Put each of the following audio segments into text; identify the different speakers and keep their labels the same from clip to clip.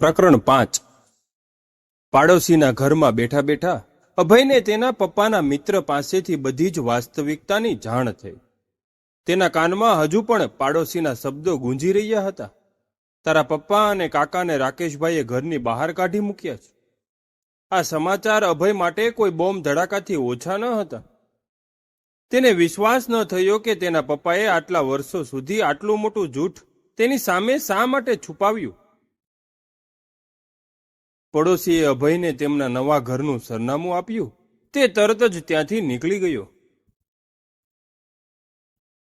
Speaker 1: પ્રકરણ પાંચ. પાડોશીના ઘરમાં બેઠા બેઠા અભયને તેના પપ્પાના મિત્ર પાસેથી બધી જ વાસ્તવિકતાની જાણ થઈ. તેના કાનમાં હજુ પણ પાડોશીના શબ્દો ગુંજી રહ્યા હતા. તારા પપ્પા અને કાકાને રાકેશભાઈએ ઘરની બહાર કાઢી મૂક્યા છે. આ સમાચાર અભય માટે કોઈ બોમ્બ ધડાકાથી ઓછા ન હતા. તેને વિશ્વાસ ન થયો કે તેના પપ્પાએ આટલા વર્ષો સુધી આટલું મોટું જૂઠ તેની સામે શા માટે છુપાવ્યું? પડોશીએ અભયને તેમના નવા ઘરનું સરનામું આપ્યું. તે તરત જ ત્યાંથી નીકળી ગયો.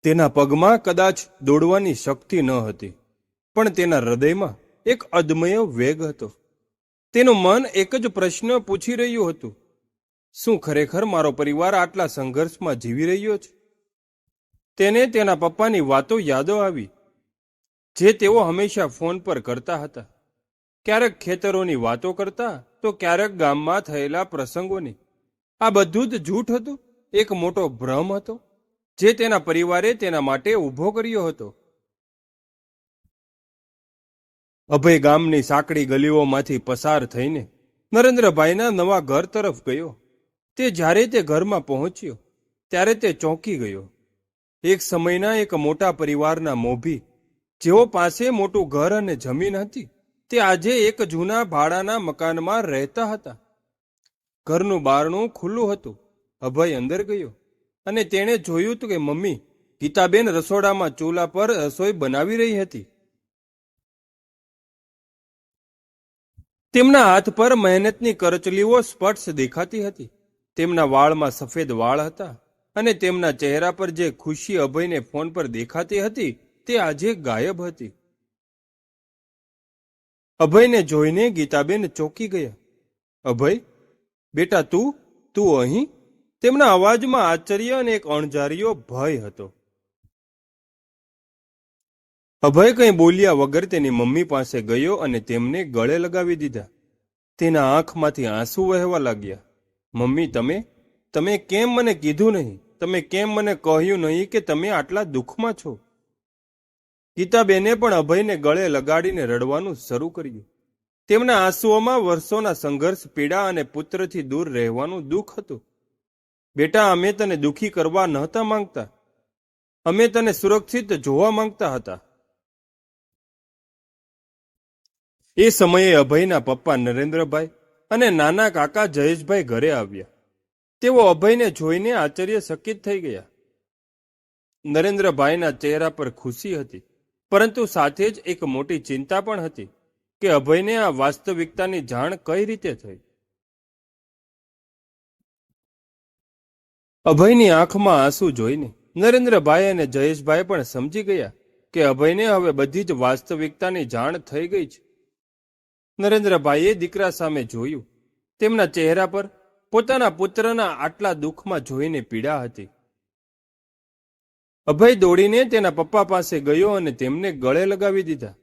Speaker 1: તેના પગમાં કદાચ દોડવાની શક્તિ ન હતી, પણ તેના હૃદયમાં એક અદમય વેગ હતો. તેનું મન એક જ પ્રશ્ન પૂછી રહ્યું હતું. શું ખરેખર મારો પરિવાર આટલા સંઘર્ષમાં જીવી રહ્યો છે? તેને તેના પપ્પાની વાતો યાદો આવી, જે તેઓ હંમેશા ફોન પર કરતા હતા. ક્યારેક ખેતરોની વાતો કરતા તો ક્યારેક ગામમાં થયેલા પ્રસંગોની. આ બધું જ જૂઠ હતું? એક મોટો ભ્રમ હતો, જે તેના પરિવારે તેના માટે ઊભો કર્યો હતો. અભય ગામની સાંકડી ગલીઓમાંથી પસાર થઈને નરેન્દ્રભાઈના નવા ઘર તરફ ગયો. તે જ્યારે તે ઘરમાં પહોંચ્યો, ત્યારે તે ચોંકી ગયો. એક સમયના એક મોટા પરિવારના મોભી, જેઓ પાસે મોટું ઘર અને જમીન હતી તે આજે એક જૂના ભાડાના મકાનમાં રહેતા હતા. ઘરનું બારણું ખુલ્લું હતું. અભય અંદર ગયો અને તેણે જોયું તો કે મમ્મી, ગીતાબેન રસોડામાં ચૂલા પર રસોઈ બનાવી રહી હતી. તેમના હાથ પર મહેનતની કરચલીઓ સ્પષ્ટ દેખાતી હતી. તેમના વાળમાં સફેદ વાળ હતા અને તેમના ચહેરા પર જે ખુશી અભયને ફોન પર દેખાતી હતી તે આજે ગાયબ હતી. અભયને જોઈને ગીતાબેન ચોંકી ગયા. અભય, બેટા તું તું અહીં? તેમના અવાજમાં આશ્ચર્ય અને એક અણજારીયો ભય હતો. અભય કંઈ બોલ્યા વગર તેની મમ્મી પાસે ગયો અને તેમને ગળે લગાવી દીધા. તેના આંખમાંથી આંસુ વહેવા લાગ્યા. મમ્મી, તમે તમે કેમ મને કીધું નહીં? તમે કેમ મને કહ્યું નહીં કે તમે આટલા દુઃખમાં છો? ગીતાબેને પણ અભયને ગળે લગાડીને રડવાનું શરૂ કર્યું. તેમના આંસુઓમાં વર્ષોના સંઘર્ષ, પીડા અને પુત્રથી દૂર રહેવાનું દુઃખ હતું. બેટા, અમે તને દુઃખી કરવા નહોતા માંગતા. અમે તને સુરક્ષિત જોવા માંગતા હતા. એ સમયે અભયના પપ્પા નરેન્દ્રભાઈ અને નાના કાકા જયેશભાઈ ઘરે આવ્યા. તેઓ અભયને જોઈને આશ્ચર્યચકિત થઈ ગયા. નરેન્દ્રભાઈના ચહેરા પર ખુશી હતી. પરંતુ સાથે જ એક મોટી ચિંતા પણ હતી કે અભયને આ વાસ્તવિકતાની જાણ કઈ રીતે થઈ? અભયની આંખમાં આંસુ જોઈને નરેન્દ્રભાઈ અને જયેશભાઈ પણ સમજી ગયા કે અભયને હવે બધી જ વાસ્તવિકતાની જાણ થઈ ગઈ છે. નરેન્દ્રભાઈએ દીકરા સામે જોયું. તેમના ચહેરા પર પોતાના પુત્રના આટલા દુઃખમાં જોઈને પીડા હતી. અભય દોડીને તેના પપ્પા પાસે ગયો અને તેમને ગળે લગાવી દીધા.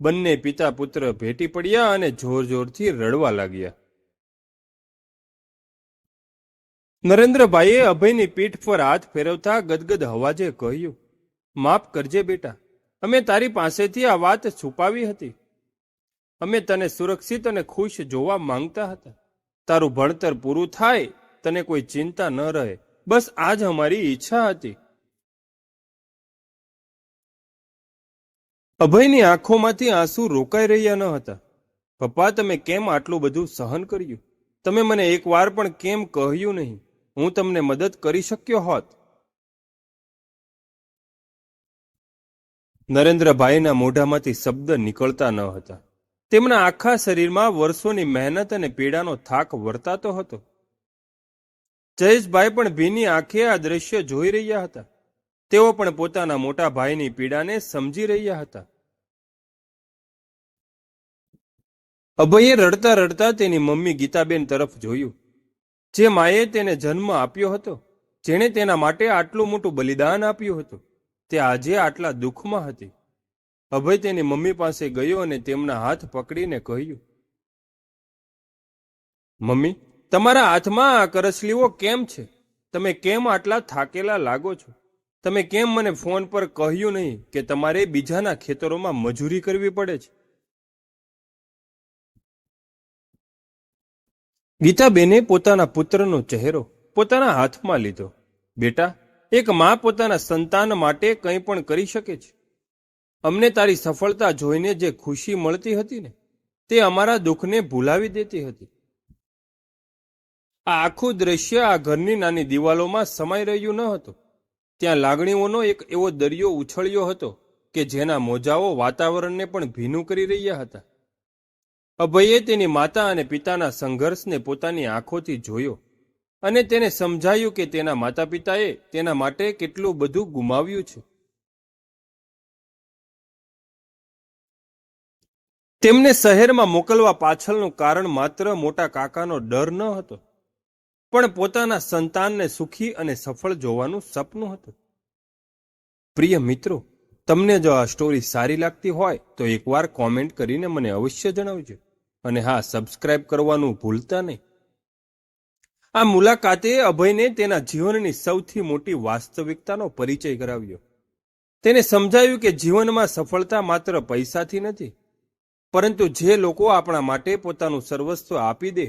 Speaker 1: બંને પિતા પુત્ર ભેટી પડ્યા અને જોર જોરથી રડવા લાગ્યા. નરેન્દ્રભાઈએ અભયની પીઠ પર હાથ ફેરવતા ગદગદ હવાજે કહ્યું, માફ કરજે બેટા, અમે તારી પાસેથી આ વાત છુપાવી હતી. અમે તને સુરક્ષિત અને ખુશ જોવા માંગતા હતા. તારું ભણતર પૂરું થાય, તને કોઈ ચિંતા ન રહે. બસ આ જ અમારી ઈચ્છા હતી. અભયની આંખોમાંથી આંસુ રોકાઈ રહ્યા ન હતા. પપ્પા, તમે કેમ આટલું બધું સહન કર્યું? તમે મને એકવાર પણ કેમ કહ્યું નહીં? હું તમને મદદ કરી શક્યો હોત. નરેન્દ્રભાઈના મોઢામાંથી શબ્દ નીકળતા ન હતા. તેમના આખા શરીરમાં વર્ષોની મહેનત અને પીડાનો થાક વર્તાતો હતો. જયેશભાઈ પણ ભીની આંખે આ દ્રશ્ય જોઈ રહ્યા હતા. તેઓ પણ પોતાના મોટા ભાઈની પીડાને સમજી રહ્યા હતા. અભયે રડતા રડતા તેની મમ્મી ગીતાબેન તરફ જોયું. જે માએ તેને જન્મ આપ્યો હતો, જેણે તેના માટે આટલું મોટું બલિદાન આપ્યું હતું, તે આજે આટલા દુઃખમાં હતી. અભય તેની મમ્મી પાસે ગયો અને તેમના હાથ પકડીને કહ્યું, મમ્મી, તમારા હાથમાં આ કરસલીઓ કેમ છે? તમે કેમ આટલા થાકેલા લાગો છો? તમે કેમ મને ફોન પર કહ્યું નહીં કે તમારે બીજાના ખેતરોમાં મજૂરી કરવી પડે છે? ગીતાબેને પોતાના પુત્રનો ચહેરો પોતાના હાથમાં લીધો. બેટા, એક મા પોતાના સંતાન માટે કંઈ પણ કરી શકે છે. અમને તારી સફળતા જોઈને જે ખુશી મળતી હતી ને, તે અમારા દુઃખને ભૂલાવી દેતી હતી. આ આખું દ્રશ્ય આ ઘરની નાની દિવાલોમાં સમાઈ રહ્યું ન હતું. ત્યાં લાગણીઓનો એક એવો દરિયો ઉછળ્યો હતો કે જેના મોજાઓ વાતાવરણને પણ ભીનું કરી રહ્યા હતા. અભયે તેની માતા અને પિતાના સંઘર્ષને પોતાની આંખોથી જોયો અને તેને સમજાયું કે તેના માતા પિતાએ તેના માટે કેટલું બધું ગુમાવ્યું છે. તેમને શહેરમાં મોકલવા પાછળનું કારણ માત્ર મોટા કાકાનો ડર ન હતો. પણ પોતાના સંતાનને સુખી અને સફળ જોવાનું સપનું હતું. પ્રિય મિત્રો, તમને જો આ સ્ટોરી સારી લાગતી હોય, તો એકવાર કોમેન્ટ કરીને મને અવશ્ય જણાવજો. અને હા સબસ્ક્રાઇબ કરવાનું ભૂલતા નહીં. આ મુલાકાતે અભયને તેના જીવનની સૌથી મોટી વાસ્તવિકતાનો પરિચય કરાવ્યો. તેને સમજાયું કે જીવનમાં સફળતા માત્ર પૈસાથી નથી, પરંતુ જે લોકો આપણા માટે પોતાનું સર્વસ્વ આપી દે,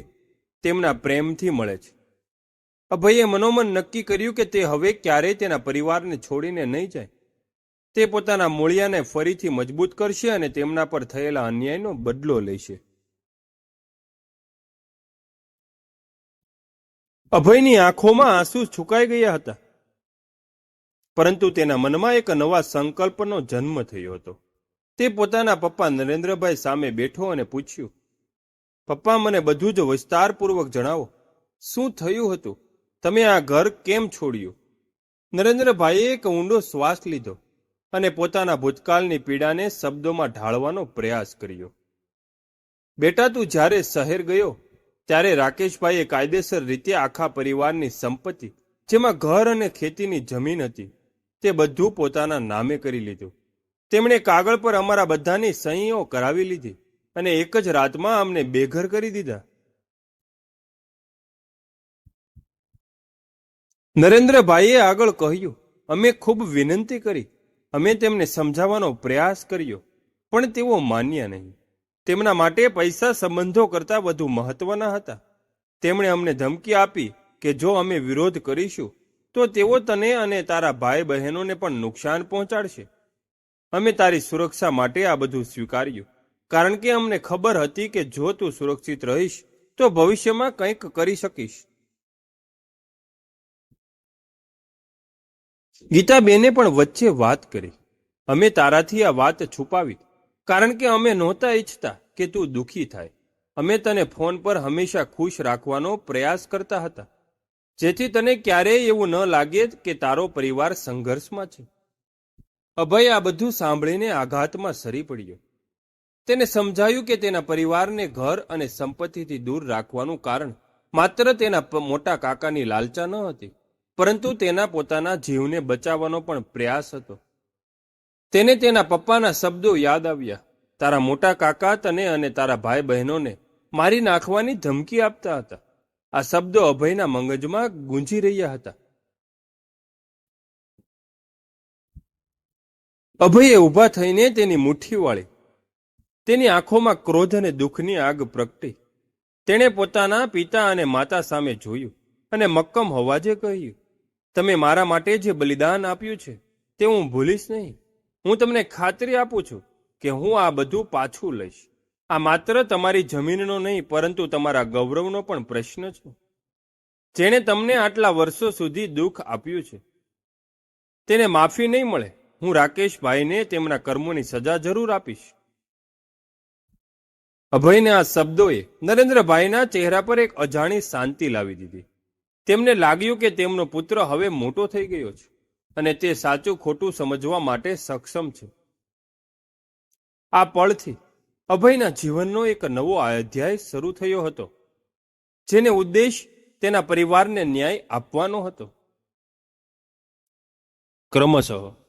Speaker 1: તેમના પ્રેમથી મળે છે. અભયે મનોમન નક્કી કર્યું કે તે હવે ક્યારેય તેના પરિવારને છોડીને નહીં જાય. તે પોતાના મૂળિયાને ફરીથી મજબૂત કરશે અને તેમના પર થયેલા અન્યાયનો બદલો લેશે. અભયની આંખોમાં આંસુ છુકાઈ ગયા હતા. પરંતુ તેના મનમાં એક નવા સંકલ્પનો જન્મ થયો હતો. તે પોતાના પપ્પા નરેન્દ્રભાઈ સામે બેઠો અને પૂછ્યું, પપ્પા, મને બધું જ વિસ્તારપૂર્વક જણાવો. શું થયું હતું? તમે આ ઘર કેમ છોડ્યું? નરેન્દ્રભાઈએ એક ઊંડો શ્વાસ લીધો અને પોતાના ભૂતકાળની પીડાને શબ્દોમાં ઢાળવાનો પ્રયાસ કર્યો. બેટા, તું જ્યારે શહેર ગયો, ત્યારે રાકેશભાઈએ કાયદેસર રીતે આખા પરિવારની સંપત્તિ, જેમાં ઘર અને ખેતીની જમીન હતી, તે બધું પોતાના નામે કરી લીધું. તેમણે કાગળ પર અમારા બધાની સહીઓ કરાવી લીધી અને એક જ રાતમાં અમને બેઘર કરી દીધા. નરેન્દ્રભાઈએ આગળ કહ્યું, અમે ખૂબ વિનંતી કરી. અમે તેમને સમજાવવાનો પ્રયાસ કર્યો, પણ તેઓ માન્યા નહીં. તેમના માટે પૈસા સંબંધો કરતાં વધુ મહત્વના હતા. તેમણે અમને ધમકી આપી કે જો અમે વિરોધ કરીશું, તો તેઓ તને અને તારા ભાઈ બહેનોને પણ નુકસાન પહોંચાડશે. અમે તારી સુરક્ષા માટે આ બધું સ્વીકાર્યું. કારણ કે અમને ખબર હતી કે જો તું સુરક્ષિત રહીશ, તો ભવિષ્યમાં કંઈક કરી શકીશ. ગીતાબેને પણ વચ્ચે વાત કરી. અમે તારાથી આ વાત છુપાવી, કારણ કે અમે નહોતા ઈચ્છતા કે તું દુઃખી થાય. અમે તને ફોન પર હંમેશા ખુશ રાખવાનો પ્રયાસ કરતા હતા. જેથી તને ક્યારેય એવું ન લાગે કે તારો પરિવાર સંઘર્ષમાં છે. અભય આ બધું સાંભળીને આઘાતમાં સરી પડ્યો. તેને સમજાયું કે તેના પરિવારને ઘર અને સંપત્તિથી દૂર રાખવાનું કારણ માત્ર તેના મોટા કાકાની લાલચા ન હતી. પરંતુ તેના પોતાના જીવને બચાવવાનો પણ પ્રયાસ હતો. તેને તેના પપ્પાના શબ્દો યાદ આવ્યા. તારા મોટા કાકા તને અને તારા ભાઈ બહેનોને મારી નાખવાની ધમકી આપતા હતા. આ શબ્દો અભયના મગજમાં ગુંજી રહ્યા હતા. અભયે ઊભા થઈને તેની મુઠ્ઠી વાળી, તેની આંખોમાં ક્રોધ અને દુઃખની આગ પ્રગટી. તેણે પોતાના પિતા અને માતા સામે જોયું અને મક્કમ હોવાજે કહ્યું તમે મારા માટે જે બલિદાન આપ્યું છે, તે હું ભૂલીશ નહીં. હું તમને ખાતરી આપું છું કે હું આ બધું પાછું લઈશ. આ માત્ર તમારી જમીનનો નહીં, પરંતુ તમારા ગૌરવનો પણ પ્રશ્ન છે. જેણે તમને આટલા વર્ષો સુધી દુઃખ આપ્યું છે, તેને માફી નહીં મળે. હું રાકેશભાઈને તેમના કર્મોની સજા જરૂર આપીશ. અભયના આ શબ્દોએ નરેન્દ્રભાઈના ચહેરા પર એક અજાણી શાંતિ લાવી દીધી. તેમને લાગ્યું કે તેમનો પુત્ર હવે મોટો થઈ ગયો છે અને તે સાચું ખોટું સમજવા માટે સક્ષમ છે. આ પળથી અભયના જીવનનો એક નવો અધ્યાય શરૂ થયો હતો, જેને ઉદ્દેશ તેના પરિવારને ન્યાય આપવાનો હતો. ક્રમશઃ